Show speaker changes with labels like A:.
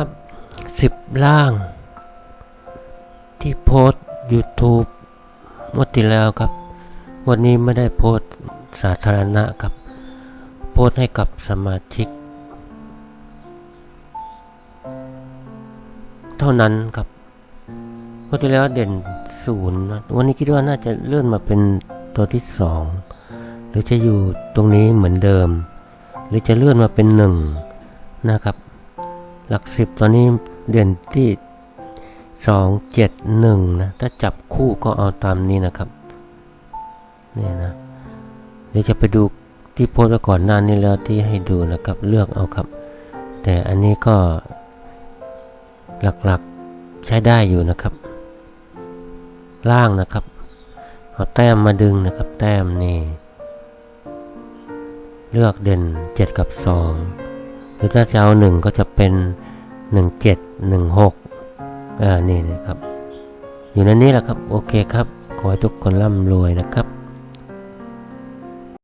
A: ครับสิบล่าง ที่โพสต์ YouTube งวดที่แล้วครับ วันนี้ไม่ได้โพสต์สาธารณะครับ โพสต์ให้กับสมาชิก เท่านั้นครับงวดที่แล้วเด่นศูนย์วันนี้คิดว่าน่าจะเลื่อนมาเป็นตัวที่สองหรือจะอยู่ตรงนี้เหมือนเดิม หรือจะเลื่อนมาเป็นหนึ่งนะครับ หลักสิบตอนนี้เด่นที่สองเจ็ดหนึ่งนะถ้าจับคู่ก็เอาตามนี้นะครับเนี่ยนะเดี๋ยวจะไปดูที่โพสต์ก่อนหน้านี้แล้วที่ให้ดูนะครับเลือกเอาครับ แต่อันนี้ก็หลักๆใช้ได้อยู่นะครับ ล่างนะครับเอาแต้มมาดึงนะครับ แต้มนี่เลือกเด่นเจ็ดกับสอง หรือถ้าจะเอาหนึ่งก็จะเป็นหนึ่งเจ็ดหนึ่งหกอ่านี่นะครับ อยู่ในนี้แหละครับ โอเคครับ ขอให้ทุกคนร่ำรวยนะครับ